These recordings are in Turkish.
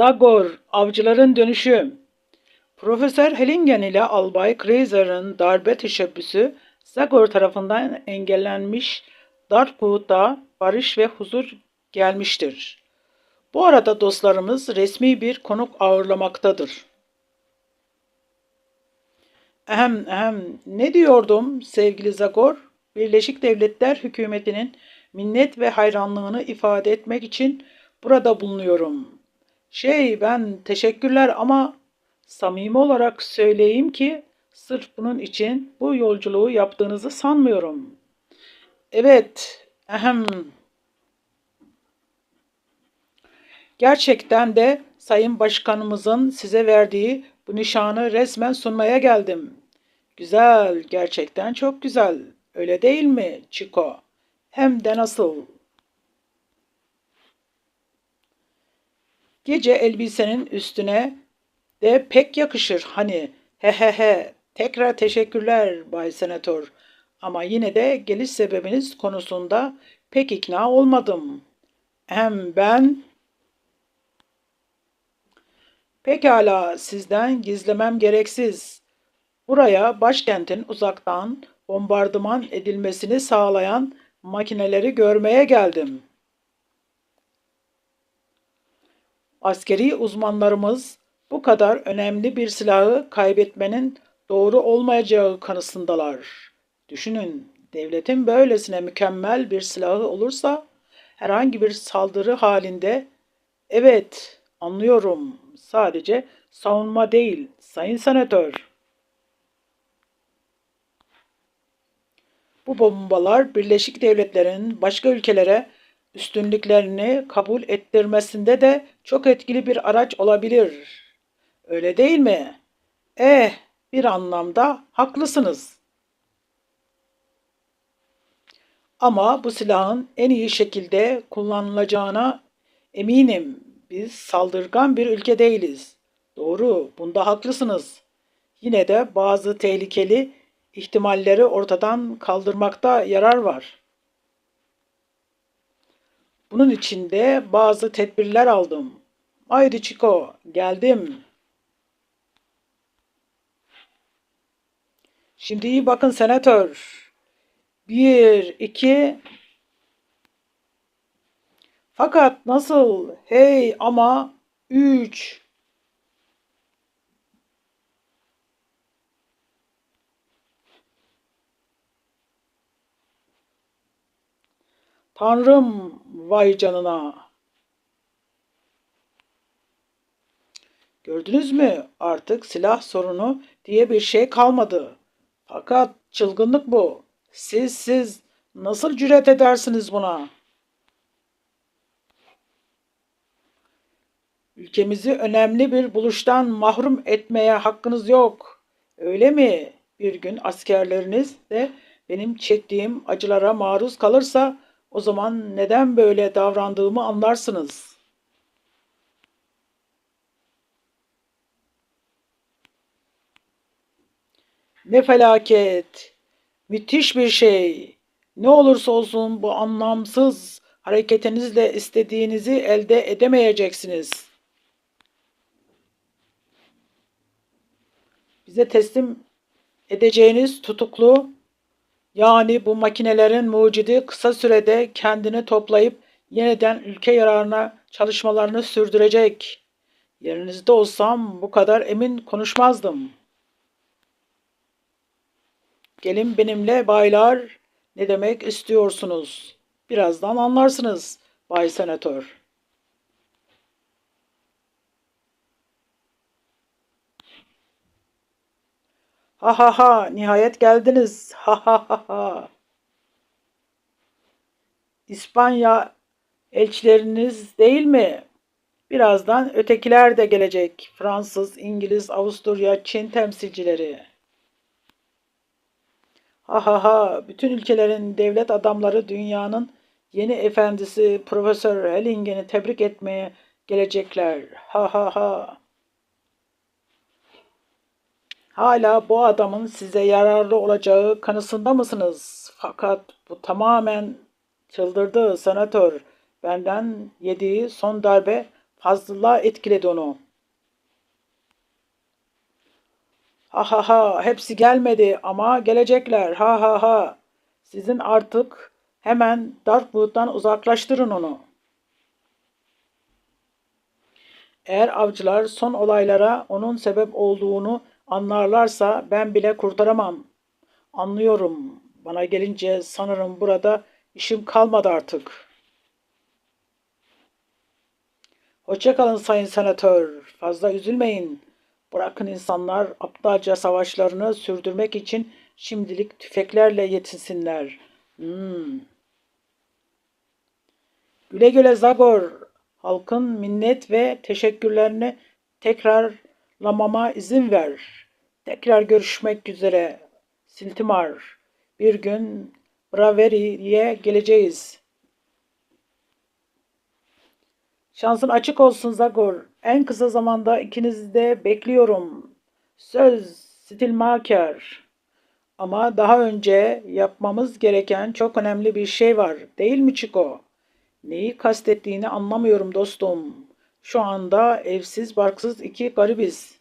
Zagor, Avcıların Dönüşü Profesör Hellingen ile Albay Kreiser'ın darbe teşebbüsü Zagor tarafından engellenmiş Darkwood'a barış ve huzur gelmiştir. Bu arada dostlarımız resmi bir konuk ağırlamaktadır. Ehem ehem ne diyordum sevgili Zagor? Birleşik Devletler hükümetinin minnet ve hayranlığını ifade etmek için burada bulunuyorum. Şey ben teşekkürler ama samimi olarak söyleyeyim ki sırf bunun için bu yolculuğu yaptığınızı sanmıyorum. Evet, ehem. Gerçekten de Sayın Başkanımızın size verdiği bu nişanı resmen sunmaya geldim. Güzel, gerçekten çok güzel. Öyle değil mi Chico? Hem de nasıl? Gece elbisenin üstüne de pek yakışır hani. He he he. Tekrar teşekkürler Bay Senatör. Ama yine de geliş sebebiniz konusunda pek ikna olmadım. Hem ben Pekala sizden gizlemem gereksiz. Buraya başkentin uzaktan bombardıman edilmesini sağlayan makineleri görmeye geldim. Askeri uzmanlarımız bu kadar önemli bir silahı kaybetmenin doğru olmayacağı kanısındalar. Düşünün, devletin böylesine mükemmel bir silahı olursa herhangi bir saldırı halinde evet anlıyorum sadece savunma değil sayın senatör. Bu bombalar Birleşik Devletler'in başka ülkelere üstünlüklerini kabul ettirmesinde de çok etkili bir araç olabilir. Öyle değil mi? Eh, bir anlamda haklısınız. Ama bu silahın en iyi şekilde kullanılacağına eminim. Biz saldırgan bir ülke değiliz. Doğru, bunda haklısınız. Yine de bazı tehlikeli ihtimalleri ortadan kaldırmakta yarar var. Bunun için de bazı tedbirler aldım. Haydi Chico, geldim. Şimdi iyi bakın senatör. Bir, iki. Fakat nasıl? Hey ama üç. Tanrım vay canına. Gördünüz mü? Artık silah sorunu diye bir şey kalmadı. Fakat çılgınlık bu. Siz siz nasıl cüret edersiniz buna? Ülkemizi önemli bir buluştan mahrum etmeye hakkınız yok. Öyle mi? Bir gün askerleriniz de benim çektiğim acılara maruz kalırsa o zaman neden böyle davrandığımı anlarsınız. Ne felaket! Müthiş bir şey. Ne olursa olsun bu anlamsız hareketinizle istediğinizi elde edemeyeceksiniz. Bize teslim edeceğiniz tutuklu yani bu makinelerin mucidi kısa sürede kendini toplayıp yeniden ülke yararına çalışmalarını sürdürecek. Yerinizde olsam bu kadar emin konuşmazdım. Gelin benimle baylar ne demek istiyorsunuz? Birazdan anlarsınız Bay Senatör. Ha ha ha nihayet geldiniz. Ha ha ha ha. İspanya elçileriniz değil mi? Birazdan ötekiler de gelecek. Fransız, İngiliz, Avusturya, Çin temsilcileri. Ha ha ha, bütün ülkelerin devlet adamları dünyanın yeni efendisi Profesör Hellingen'i tebrik etmeye gelecekler. Ha ha ha. Hala bu adamın size yararlı olacağı kanısında mısınız? Fakat bu tamamen çıldırdı senatör. Benden yediği son darbe fazla etkiledi onu. Ha ha ha hepsi gelmedi ama gelecekler ha ha ha. Sizin artık hemen Darkwood'dan uzaklaştırın onu. Eğer avcılar son olaylara onun sebep olduğunu anlarlarsa ben bile kurtaramam. Anlıyorum. Bana gelince sanırım burada işim kalmadı artık. Hoşçakalın sayın senatör. Fazla üzülmeyin. Bırakın insanlar aptalca savaşlarını sürdürmek için şimdilik tüfeklerle yetinsinler. Hmm. Güle güle Zagor. Halkın minnet ve teşekkürlerini tekrarlamama izin ver. Tekrar görüşmek üzere. Siltimar. Bir gün Braveri'ye geleceğiz. Şansın açık olsun Zagor. En kısa zamanda ikinizi de bekliyorum. Söz Stilmaker. Ama daha önce yapmamız gereken çok önemli bir şey var. Değil mi Chico? Neyi kastettiğini anlamıyorum dostum. Şu anda evsiz barksız iki garibiz.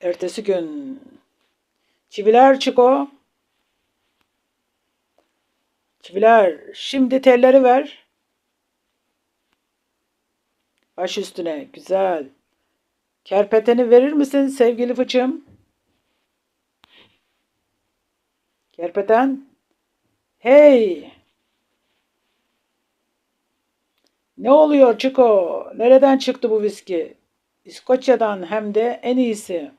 Ertesi gün. Çiviler Chico. Çiviler şimdi telleri ver. Baş üstüne. Güzel. Kerpeteni verir misin sevgili fıçım? Kerpeten. Hey! Ne oluyor Chico? Nereden çıktı bu viski? İskoçya'dan hem de en iyisi.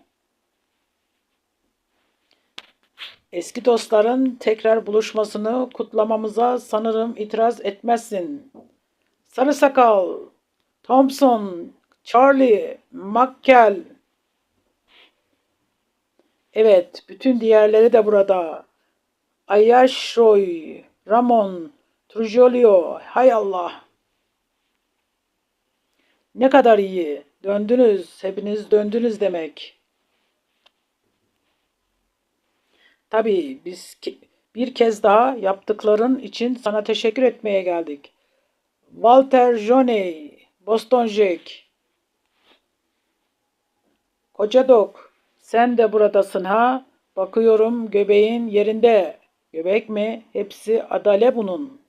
Eski dostların tekrar buluşmasını kutlamamıza sanırım itiraz etmezsin. Sarı sakal, Thompson, Charlie, McKell. Evet, bütün diğerleri de burada. Ayash Roy, Ramon, Trujolio, hay Allah. Ne kadar iyi. Döndünüz, hepiniz döndünüz demek. Tabii biz bir kez daha yaptıkların için sana teşekkür etmeye geldik. Walter Joney, Boston Jack. Koca Dok, sen de buradasın ha? Bakıyorum göbeğin yerinde. Göbek mi? Hepsi adale bunun.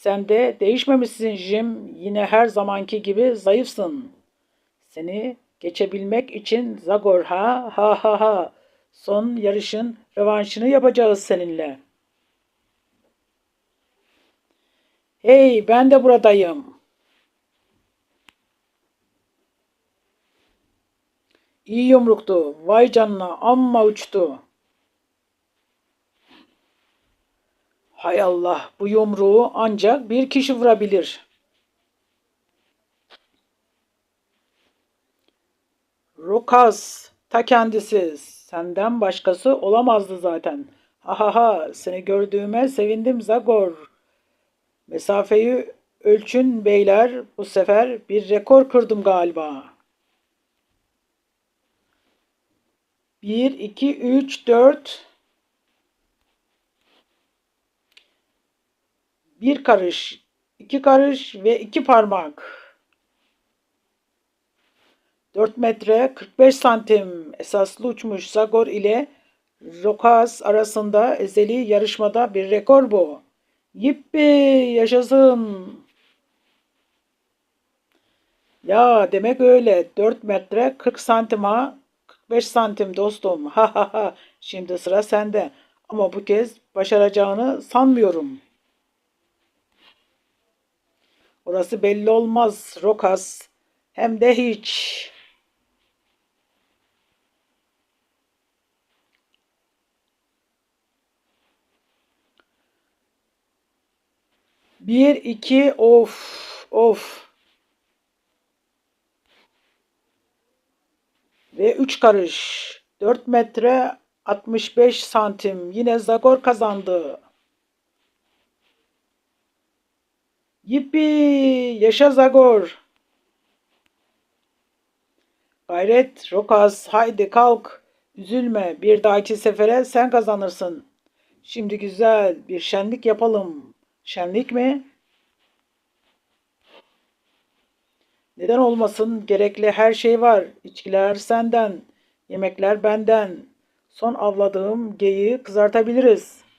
Sen de değişmemişsin Jim. Yine her zamanki gibi zayıfsın. Seni geçebilmek için Zagor ha ha ha ha. Son yarışın revanşını yapacağız seninle. Hey ben de buradayım. İyi yumruktu. Vay canına amma uçtu. Hay Allah bu yumruğu ancak bir kişi vurabilir. Rokas ta kendisi. Senden başkası olamazdı zaten. Ha ha ha seni gördüğüme sevindim Zagor. Mesafeyi ölçün beyler. Bu sefer bir rekor kırdım galiba. 1, 2, 3, 4 bir karış, iki karış ve iki parmak. 4 metre 45 santim esaslı uçmuş Zagor ile Rokas arasında ezeli yarışmada bir rekor bu. Yippi yaşasın. Ya demek öyle 4 metre 40 santim ha 45 santim dostum ha ha ha şimdi sıra sende ama bu kez başaracağını sanmıyorum.'' Orası belli olmaz Rokas. Hem de hiç. Bir, iki, of, of. Ve üç karış. Dört metre 65 santim. Yine Zagor kazandı. Yippi! Yaşa Zagor! Gayret, Rokas, haydi kalk. Üzülme, bir dahaki sefere sen kazanırsın. Şimdi güzel bir şenlik yapalım. Şenlik mi? Neden olmasın? Gerekli her şey var. İçkiler senden, yemekler benden. Son avladığım geyiği kızartabiliriz.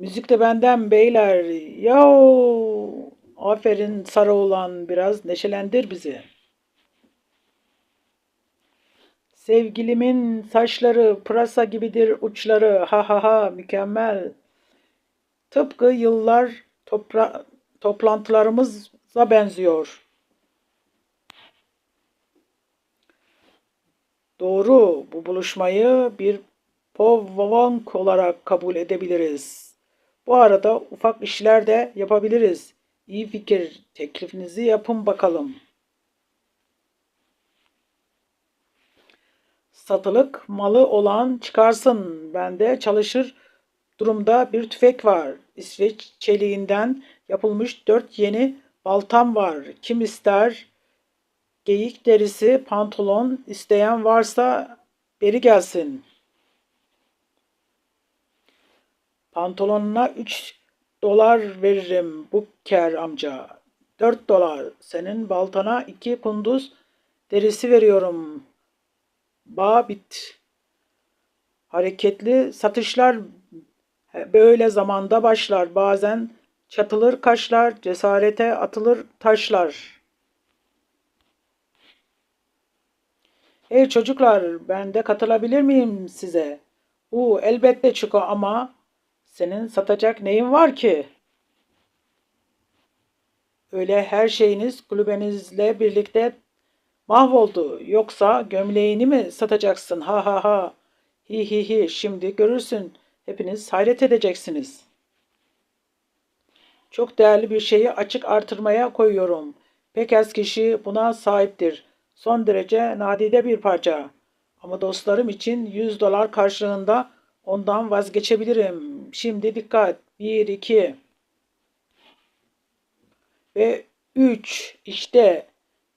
Müzik de benden beyler. Yahu! Aferin sarı olan biraz neşelendir bizi. Sevgilimin saçları pırasa gibidir uçları. Ha ha ha mükemmel. Tıpkı yıllar topra toplantılarımıza benziyor. Doğru, bu buluşmayı bir povvank olarak kabul edebiliriz. Bu arada ufak işler de yapabiliriz. İyi fikir, teklifinizi yapın bakalım. Satılık malı olan çıkarsın. Bende çalışır durumda bir tüfek var. İsveç çeliğinden yapılmış dört yeni baltam var. Kim ister? Geyik derisi pantolon isteyen varsa beri gelsin. Pantolonuna üç dolar veririm bu ker amca. Dört dolar. Senin baltana iki kunduz derisi veriyorum. Babit. Hareketli satışlar böyle zamanda başlar. Bazen çatılır kaşlar, cesarete atılır taşlar. Hey çocuklar, ben de katılabilir miyim size? U elbette Çiko ama senin satacak neyin var ki? Öyle her şeyiniz kulübenizle birlikte mahvoldu. Yoksa gömleğini mi satacaksın? Ha ha ha. Hi hi hi. Şimdi görürsün. Hepiniz hayret edeceksiniz. Çok değerli bir şeyi açık artırmaya koyuyorum. Pek az kişi buna sahiptir. Son derece nadide bir parça. Ama dostlarım için 100 dolar karşılığında ondan vazgeçebilirim. Şimdi dikkat. 1, 2 ve 3. İşte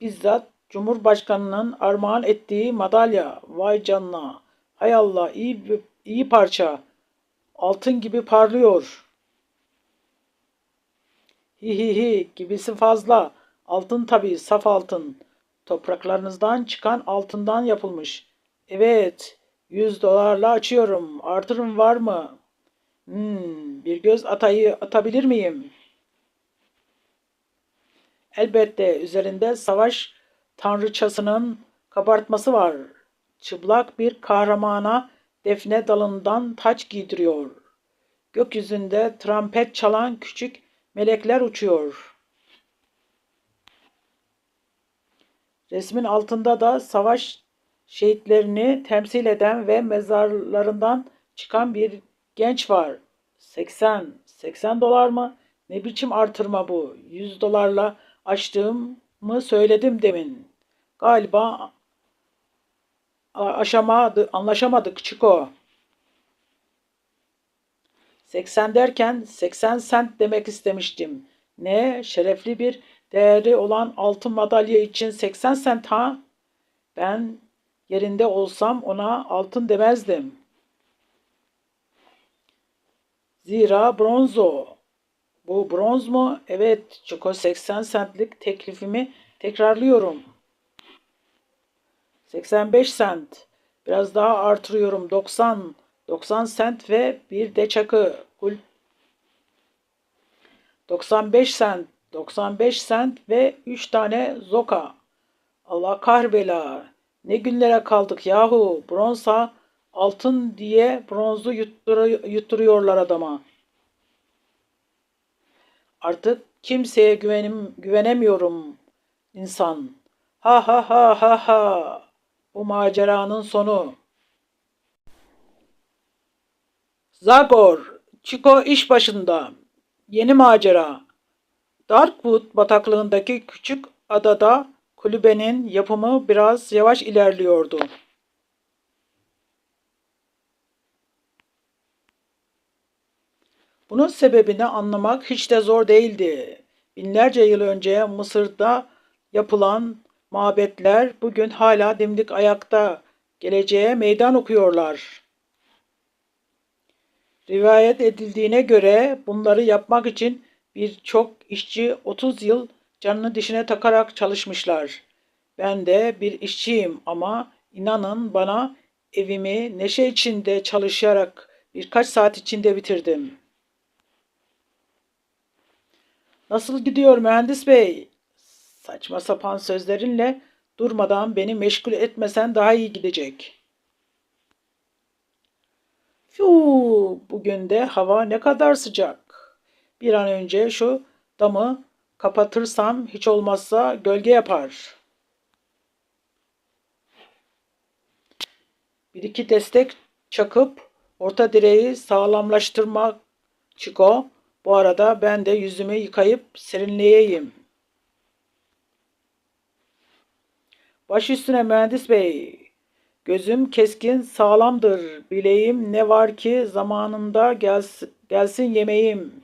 bizzat Cumhurbaşkanının armağan ettiği madalya. Vay canına. Hay Allah iyi, iyi parça. Altın gibi parlıyor. Hi hi hi gibisi fazla. Altın tabii saf altın. Topraklarınızdan çıkan altından yapılmış. Evet, 100 dolarla açıyorum. Artırım var mı? Hmm, bir göz atayı atabilir miyim? Elbette üzerinde savaş tanrıçasının kabartması var. Çıplak bir kahramana defne dalından taç giydiriyor. Gökyüzünde trompet çalan küçük melekler uçuyor. Resmin altında da savaş şehitlerini temsil eden ve mezarlarından çıkan bir genç var. 80, 80 dolar mı? Ne biçim artırma bu? 100 dolarla açtığımı söyledim demin. Galiba aşamadı, anlaşamadık Çiko. 80 derken 80 sent demek istemiştim. Ne şerefli bir değeri olan altın madalya için 80 sent ha? Ben yerinde olsam ona altın demezdim. Zira bronzo. Bu bronz mu? Evet, Çiko 80 sentlik teklifimi tekrarlıyorum. 85 sent. Biraz daha artırıyorum. 90. 90 sent ve bir de çakı. 95 sent. 95 sent ve 3 tane zoka. Allah kahrbela. Ne günlere kaldık yahu. Bronza altın diye bronzu yutturuyorlar adama. Artık kimseye güvenim, güvenemiyorum insan. Ha ha ha ha ha. Bu maceranın sonu. Zagor, Chico iş başında. Yeni macera. Darkwood bataklığındaki küçük adada kulübenin yapımı biraz yavaş ilerliyordu. Bunun sebebini anlamak hiç de zor değildi. Binlerce yıl önce Mısır'da yapılan mabetler bugün hala dimdik ayakta, geleceğe meydan okuyorlar. Rivayet edildiğine göre bunları yapmak için birçok işçi 30 yıl canını dişine takarak çalışmışlar. Ben de bir işçiyim ama inanın bana evimi neşe içinde çalışarak birkaç saat içinde bitirdim. Nasıl gidiyor mühendis bey? Saçma sapan sözlerinle durmadan beni meşgul etmesen daha iyi gidecek. Fuu, bugün de hava ne kadar sıcak. Bir an önce şu damı kapatırsam hiç olmazsa gölge yapar. Bir iki destek çakıp orta direği sağlamlaştırmak Çiko. Bu arada ben de yüzümü yıkayıp serinleyeyim. Baş üstüne mühendis bey. Gözüm keskin sağlamdır. Bileğim ne var ki zamanında gelsin, gelsin yemeğim.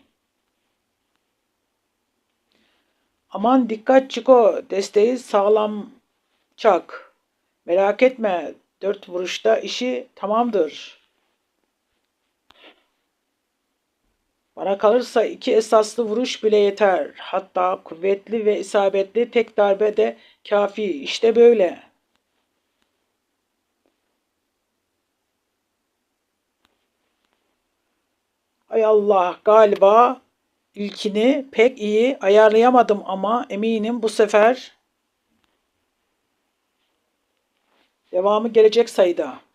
Aman dikkat Çiko. Desteği sağlam çak. Merak etme. Dört vuruşta işi tamamdır. Bana kalırsa iki esaslı vuruş bile yeter. Hatta kuvvetli ve isabetli tek darbe de kafi. İşte böyle. Ay Allah galiba ilkini pek iyi ayarlayamadım ama eminim bu sefer devamı gelecek sayıda.